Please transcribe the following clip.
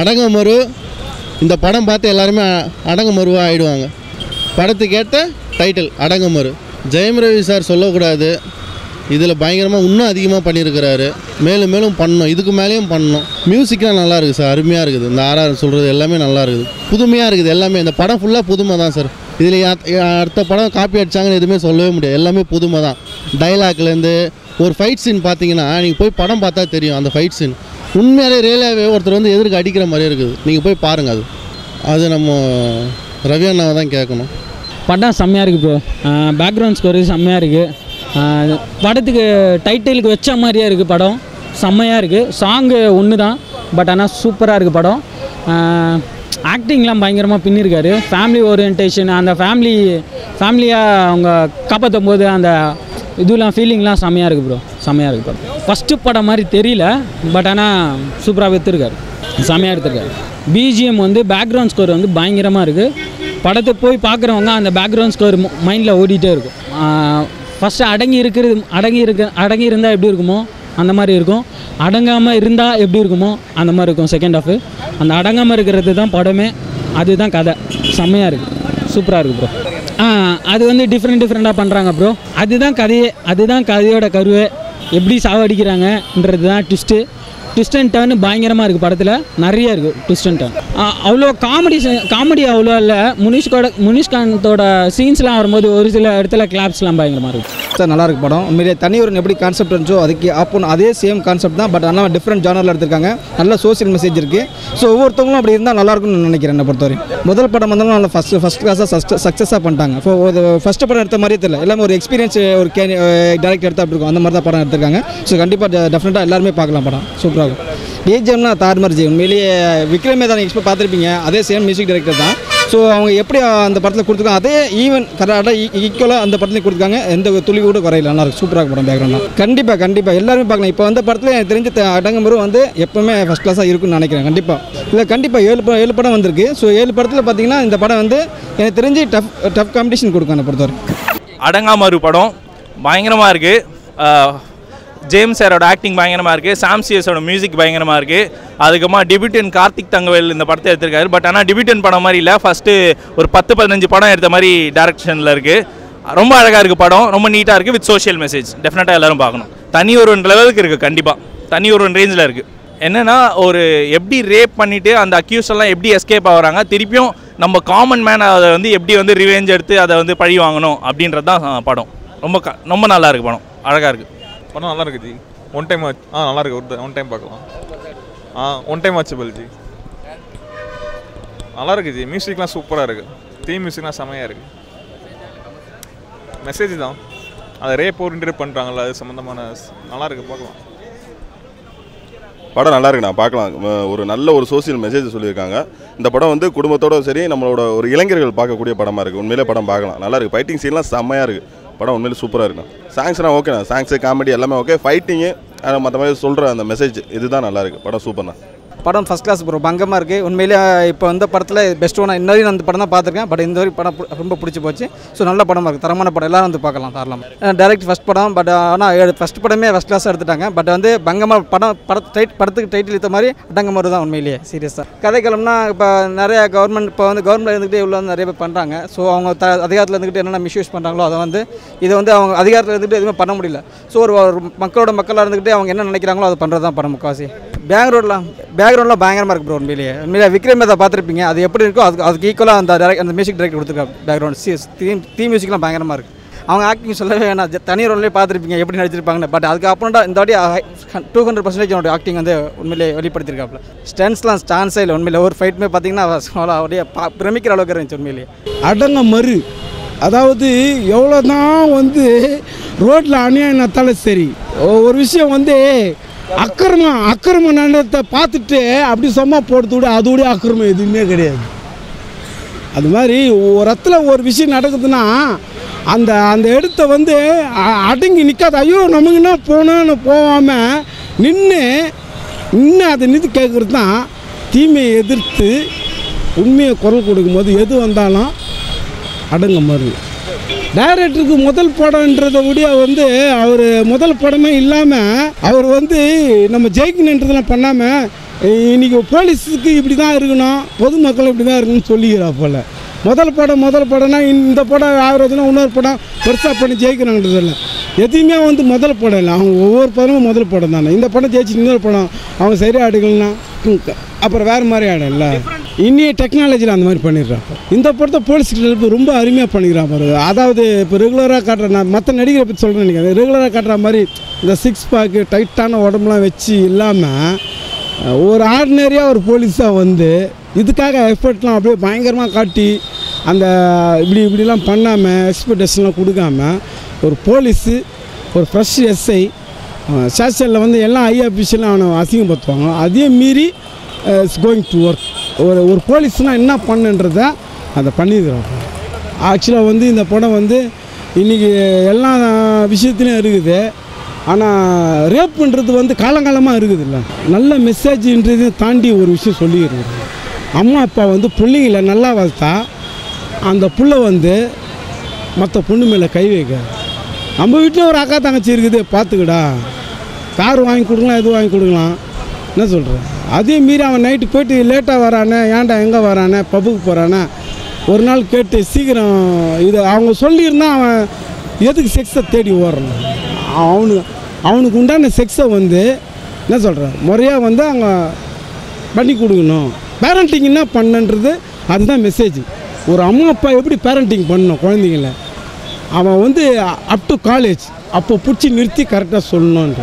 அடங்கமரு இந்த படம் பார்த்து எல்லாருமே அடங்கமருவாக ஆகிடுவாங்க படத்துக்கேற்ற டைட்டில் அடங்கமரு. ஜெயம் ரவி சார் சொல்லக்கூடாது. இதில் பயங்கரமாக இன்னும் அதிகமாக பண்ணியிருக்கிறாரு. மேலும் மேலும் பண்ணணும். இதுக்கு மேலேயும் பண்ணணும். மியூசிக்லாம் நல்லா இருக்குது சார் அருமையாக இருக்குது. இந்த ஆர்ஆர் சொல்கிறது எல்லாமே நல்லா இருக்குது. புதுமையாக இருக்குது எல்லாமே. இந்த படம் ஃபுல்லாக புதுமை தான் சார் இதில் அடுத்த படம் காப்பி அடிச்சாங்கன்னு எதுவுமே சொல்லவே முடியாது. எல்லாமே புதுமை தான். டைலாக்லேருந்து ஒரு ஃபைட் சீன் பார்த்தீங்கன்னா நீங்கள் போய் படம் பார்த்தா தெரியும் அந்த ஃபைட் சீன் உண்மையாலே ரியலாகவே ஒருத்தர் வந்து எதிர்க்க அடிக்கிற மாதிரியே இருக்குது. நீங்கள் போய் பாருங்கள் அது. அது நம்ம ரவி அண்ணாவை தான் கேட்கணும். படம் செம்மையாக இருக்குது ப்ரோ பேக்ரவுண்ட் ஸ்கோரி செம்மையாக இருக்குது படத்துக்கு டைட்டிலுக்கு வச்ச மாதிரியே இருக்குது படம். செம்மையாக இருக்குது சாங்கு ஒன்று தான் பட் ஆனால் சூப்பராக இருக்குது படம் ஆக்டிங்லாம் பயங்கரமாக பின்னிருக்காரு. ஃபேமிலி ஓரியன்டேஷன் அந்த ஃபேமிலி ஃபேமிலியாக அவங்க காப்பாற்றும் போது அந்த இதுலாம் ஃபீலிங்லாம் செம்மையாக இருக்குது ப்ரோ செம்மையாக இருக்குது படம். ஃபஸ்ட்டு படம் மாதிரி தெரியல பட் ஆனால் சூப்பராக எடுத்திருக்காரு. செம்மையாக எடுத்திருக்காரு. பிஜிஎம் வந்து பேக்ரவுண்ட் ஸ்கோர் வந்து பயங்கரமாக இருக்குது படத்தை போய் பார்க்குறவங்க அந்த பேக்ரவுண்ட் ஸ்கோர் மைண்டில் ஓடிட்டே இருக்கும். ஃபஸ்ட்டு அடங்கி இருக்கிறது அடங்கி இருக்க அடங்கி இருந்தால் எப்படி இருக்குமோ அந்த மாதிரி இருக்கும். அடங்காமல் இருந்தால் எப்படி இருக்குமோ அந்த மாதிரி இருக்கும் செகண்ட் ஹாஃபு அந்த அடங்காமல் இருக்கிறது தான் படமே அதுதான் கதை. செம்மையாக இருக்குது சூப்பராக இருக்குது ப்ரோ ஆ அது வந்து டிஃப்ரெண்ட் டிஃப்ரெண்ட்டாக பண்ணுறாங்க ப்ரோ அதுதான் கதையே அதுதான் கதையோட கருவே. எப்படி சாவடிக்கிறாங்கன்றது தான் ட்விஸ்ட்டு ட்விஸ்ட் அண்ட் டர்ன் பயங்கரமாக இருக்குது படத்தில். நிறைய இருக்குது ட்விஸ்ட் அண்ட் டர்ன் அவ்வளோ காமெடி காமெடி அவ்வளோ இல்லை. முனிஷ்கோட முனிஷ்காந்தோட சீன்ஸ்லாம் வரும்போது ஒரு சில இடத்துல கிளாப்ஸ்லாம் பயங்கரமாக இருக்குது சார் நல்லா இருக்கு படம். உண்மையிலே தனியொருன் எப்படி கான்செப்ட் இருந்துச்சோ அதுக்கு அப்போ அதே சேம் கான்செப்ட் தான் பட் ஆனால் டிஃப்ரெண்ட் ஜானரில் எடுத்திருக்காங்க. நல்ல சோஷியல் மெசேஜ் இருக்குது ஸோ ஒவ்வொருத்தவங்களும் அப்படி இருந்தால் நல்லாயிருக்கும்னு நினைக்கிறேன் என்னை பொறுத்தவரைக்கும் முதல் படம் வந்தாலும் நல்லா ஃபஸ்ட் ஃபஸ்ட் கிளாஸாக சக்ஸஸாக பண்ணிட்டாங்க. இப்போ ஒரு ஃபஸ்ட்டு படம் எடுத்த மாதிரியே தெரியல. எல்லாமே ஒரு எக்ஸ்பீரியன்ஸ் ஒரு கே டேரக்டர் எடுத்தா அப்படி இருக்கும்? அந்த மாதிரி தான் படம் எடுத்திருக்காங்க. ஸோ கண்டிப்பாக டெஃபினட்டாக எல்லாருமே பார்க்கலாம் படம். சூப்பராக இருக்கும். ஏஜிஎம்னா தார்மர் உண்மையிலேயே விக்ரமே தான் எக்ஸ்போ பார்த்துருப்பீங்க. அதே சேம் மியூசிக் டைரக்டர் தான். ஸோ அவங்க எப்படி அந்த படத்தில் கொடுத்துருக்காங்க? அதே ஈவன் கரெக்டாக ஈக்குவலாக அந்த படத்துலையும் கொடுத்துருக்காங்க. எந்த ஒரு துளி கூட குறையில. நல்லா இருக்கும் சூப்பராக படம் பேக்ரவுண்ட் கண்டிப்பாக கண்டிப்பாக எல்லாருமே பார்க்கலாம் இப்போ அந்த படத்தில் எனக்கு தெரிஞ்ச த- அடங்குமுறை வந்து எப்பவுமே ஃபஸ்ட் கிளாஸாக இருக்குன்னு நினைக்கிறேன். கண்டிப்பாக இல்லை கண்டிப்பாக ஏழு படம் ஏழு படம் வந்திருக்கு. ஸோ ஏழு படத்தில் பார்த்தீங்கன்னா இந்த படம் வந்து எனக்கு தெரிஞ்சு டஃப் டஃப் காம்படிஷன் கொடுக்கும் அந்த பொறுத்தவரைக்கும் அடங்காமாறு படம். பயங்கரமாக இருக்குது ஜேம்ஸ் சாரோட ஆக்டிங் பயங்கரமாக இருக்குது சாம்சியஸோட மியூசிக் பயங்கரமாக இருக்குது அதுக்கப்புறமா டிபியூட்டன் கார்த்திக் தங்கவேல் இந்த படத்தை எடுத்திருக்காரு. பட் ஆனால் டிபியூட்டன் படம் மாதிரி இல்லை. ஃபஸ்ட்டு ஒரு பத்து பதினஞ்சு படம் எடுத்த மாதிரி டேரக்ஷனில் இருக்குது ரொம்ப அழகாக இருக்குது படம். ரொம்ப நீட்டாக இருக்குது வித் சோஷியல் மெசேஜ் டெஃபினட்டாக எல்லோரும் பார்க்கணும். தனி ஒரு லெவலுக்கு இருக்குது கண்டிப்பாக தனி ஒரு ரேஞ்சில் இருக்குது என்னென்னா ஒரு எப்படி ரேப் பண்ணிவிட்டு அந்த அக்யூஸ் எல்லாம் எப்படி எஸ்கேப் ஆகிறாங்க திருப்பியும் நம்ம காமன் மேன் அதை வந்து எப்படி வந்து ரிவெஞ்ச் எடுத்து அதை வந்து பழி வாங்கணும் அப்படின்றது தான் படம். ரொம்ப க ரொம்ப நல்லா இருக்குது படம். அழகாக இருக்குது படம் நல்லா இருக்கு ஜி. ஒன் டைம் ஆ நல்லா இருக்கு. ஒரு ஒன் டைம் பார்க்கலாம். ஆ ஒன் டைம் வாட்சபிள் ஜி. நல்லா இருக்கு ஜி. மியூசிக்லாம் சூப்பராக இருக்கு. தீம் மியூசிக்லாம் செமையாக இருக்கு. மெசேஜ் தான். அதை ரேப் ஓரியன்ட் பண்ணுறாங்கல்ல அது சம்மந்தமான நல்லா இருக்கு பார்க்கலாம். படம் நல்லா இருக்குண்ணா பார்க்கலாம். ஒரு நல்ல ஒரு சோஷியல் மெசேஜ் சொல்லியிருக்காங்க. இந்த படம் வந்து குடும்பத்தோட சரி நம்மளோட ஒரு இளைஞர்கள் பார்க்கக்கூடிய படமாக இருக்குது உண்மையிலே படம் பார்க்கலாம். நல்லா இருக்குது ஃபைட்டிங் சீன்லாம் செம்மையாக இருக்குது படம் உண்மையிலே சூப்பராக இருக்கும் சாங்ஸ்னா ஓகேண்ணா சாங்ஸு காமெடி எல்லாமே ஓகே ஃபைட்டிங்கு மற்ற மாதிரி சொல்கிற அந்த மெசேஜ் இதுதான் நல்லாயிருக்கு படம் சூப்பர்ண்ணா. படம் ஃபஸ்ட் கிளாஸ் ப்ரோ பங்கமாக இருக்குது உண்மையிலே இப்போ வந்த படத்தில் பெஸ்ட் ஒன் இன்ன வரையும் நான் அந்த படம் தான் பார்த்துருக்கேன். பட் இந்த வரைக்கும் படம் ரொம்ப பிடிச்சி போச்சு. ஸோ நல்ல படமாக இருக்குது தரமான படம். எல்லாரும் வந்து பார்க்கலாம் தாராளம். டேரக்ட் ஃபஸ்ட் படம். பட் ஆனால் ஃபஸ்ட் படமே ஃபஸ்ட் கிளாஸ் எடுத்துட்டாங்க. பட் வந்து பங்கமாக படம் படம் டைட் படத்துக்கு டைட்டில் ஏற்ற மாதிரி அடங்கமரு தான் உண்மையிலேயே சீரியஸாக கதைக்களம்னா இப்போ நிறைய கவர்மெண்ட் இப்போ வந்து கவர்மெண்ட் இருந்துகிட்டே இவ்வளோ வந்து நிறைய பேர் பண்ணுறாங்க ஸோ அவங்க த அதிகாரத்தில் இருந்துக்கிட்டு என்னென்ன மிஸ்யூஸ் பண்ணுறாங்களோ அதை வந்து இதை வந்து அவங்க அதிகாரத்தில் இருந்துட்டு எதுவுமே பண்ண முடியல. ஸோ ஒரு ஒரு மக்களோட மக்களாக இருந்துக்கிட்டு அவங்க என்ன நினைக்கிறாங்களோ அதை பண்ணுறது தான் படம் முக்காசி பேக்ரவுண்ட்லாம் பேக்ரவுண்ட்லாம் பயங்கரமாக இருக்கு ப்ரோ உண்மையிலேயே. உண்மையிலே விக்ரம் மேதா பார்த்துருப்பீங்க. அது எப்படி இருக்கோ அதுக்கு அதுக்கு ஈக்குவலாக அந்த டேரக்ட் அந்த மியூசிக் டைரக்டர் கொடுத்துருக்காங்க பேக்ரவுண்ட் சி தீம் தீம் மியூசிக்லாம் பயங்கரமாக இருக்குது அவங்க ஆக்டிங் சொல்லவே வேணாம். தனி ரோல்லே பார்த்துருப்பீங்க எப்படி நடிச்சிருப்பாங்கன்னு. பட் அதுக்கு அப்புறம் இந்த வாட்டி டூ ஹண்ட்ரட் பர்சன்டேஜ் அவனுடைய ஆக்டிங் வந்து உண்மையிலே வெளிப்படுத்தியிருக்காப்புல. ஸ்டன்ஸ்லாம் ஸ்டான்ஸே இல்லை உண்மையிலே ஒரு ஃபைட்டுமே பார்த்தீங்கன்னா அப்படியே பா- பிரமிக்கிற அளவுக்கு இருந்துச்சு உண்மையிலேயே. அடங்க மறு. அதாவது எவ்வளோ தான் வந்து ரோட்டில் அநியாயம் நடத்தாலும் சரி ஒரு விஷயம் வந்து அக்கிரமம் அக்கிரம நடத்தை பார்த்துட்டு அப்படி சும்மா போட்டு விட அதோடைய அக்கிரமம் எதுவுமே கிடையாது. அது மாதிரி ஒரு இடத்துல ஒரு விஷயம் நடக்குதுன்னா அந்த அந்த இடத்த வந்து அடங்கி நிற்காது ஐயோ நமக்கு என்ன போகணும்னு போகாமல் நின்று நின்று அதை நின்று கேட்குறது தான் தீமையை எதிர்த்து உண்மையை குரல் கொடுக்கும்போது எது வந்தாலும் அடங்க மாதிரி. டைரக்டருக்கு முதல் படம்ன்றதை விட வந்து அவர் முதல் படமே இல்லாமல் அவர் வந்து நம்ம ஜெயிக்கணுன்றதெல்லாம் பண்ணாமல் இன்னைக்கு போலீஸுக்கு இப்படி தான் இருக்கணும் பொதுமக்கள் இப்படி தான் இருக்கணும்னு சொல்லிக்கிறா போல். முதல் படம் முதல் படம்னா இந்த படம் ஆகிறதுனா இன்னொரு படம் பெருசாக பண்ணி ஜெயிக்கிறாங்கன்றது இல்லை. எதையுமே வந்து முதல் படம் இல்லை. அவங்க ஒவ்வொரு படமும் முதல் படம் தானே. இந்த படம் ஜெயிச்சு இன்னொரு படம் அவங்க சரியாக ஆடுகள்னா அப்புறம் வேறு மாதிரி ஆடல இன்னிய டெக்னாலஜியில் அந்த மாதிரி பண்ணிடுறாங்க இந்த படத்தை போலீஸ் கிட்ட ரொம்ப அருமையாக பண்ணிக்கிறான் பாரு. அதாவது இப்போ ரெகுலராக காட்டுற நான் மற்ற நடிகரை பற்றி சொல்கிறேன் நினைக்கிறேன் ரெகுலராக காட்டுற மாதிரி இந்த சிக்ஸ் பேக்கு டைட்டான உடம்புலாம் வச்சு இல்லாமல் ஒரு ஆர்டினரியாக ஒரு போலீஸாக வந்து இதுக்காக எஃபர்ட்லாம் அப்படியே பயங்கரமாக காட்டி அந்த இப்படி இப்படிலாம் பண்ணாமல் எக்ஸ்பெக்டேஷன்லாம் கொடுக்காம ஒரு போலீஸு ஒரு ஃப்ரெஷ் எஸ்ஐ சேஷனில் வந்து எல்லாம் ஐ ஆஃபீஷியலும் அவனை அசிங்கப்படுத்துவாங்க. அதையும் மீறி இட்ஸ் கோயிங் டு ஒர்க் ஒரு ஒரு போலீஸ்னால் என்ன பண்ணுன்றத அதை பண்ணியிருக்கிறாங்க ஆக்சுவலாக வந்து இந்த படம் வந்து இன்றைக்கி எல்லா விஷயத்துலையும் இருக்குது. ஆனால் ரேப்புன்றது வந்து காலங்காலமாக இருக்குதுல்ல. நல்ல மெசேஜ்ன்றதை தாண்டி ஒரு விஷயம் சொல்லிடுறது அம்மா அப்பா வந்து பிள்ளைங்கள நல்லா வளர்த்தா அந்த புள்ள வந்து மற்ற பொண்ணு மேலே கை வைக்க. நம்ம வீட்டில் ஒரு அக்கா தங்கச்சி இருக்குது பார்த்துக்கடா. கார் வாங்கி கொடுக்கலாம் எது வாங்கி கொடுக்கலாம். என்ன சொல்கிறேன் அதே மீறி அவன் நைட்டு போயிட்டு லேட்டாக வரானே ஏன்டா எங்கே வரானே பப்புக்கு போகிறானே ஒரு நாள் கேட்டு சீக்கிரம் இது அவங்க சொல்லியிருந்தா அவன் எதுக்கு செக்ஸை தேடி ஓடுறான்? அவனுக்கு அவனுக்கு உண்டான செக்ஸை வந்து என்ன சொல்கிறேன் முறையாக வந்து அவங்க பண்ணி கொடுக்கணும். பேரண்டிங் என்ன பண்ணுன்றது அதுதான் மெசேஜ் ஒரு அம்மா அப்பா எப்படி பேரண்டிங் பண்ணணும் குழந்தைங்கள? அவன் வந்து அப் டு காலேஜ் அப்போ பிடிச்சி நிறுத்தி கரெக்டாக சொல்லணுன்ற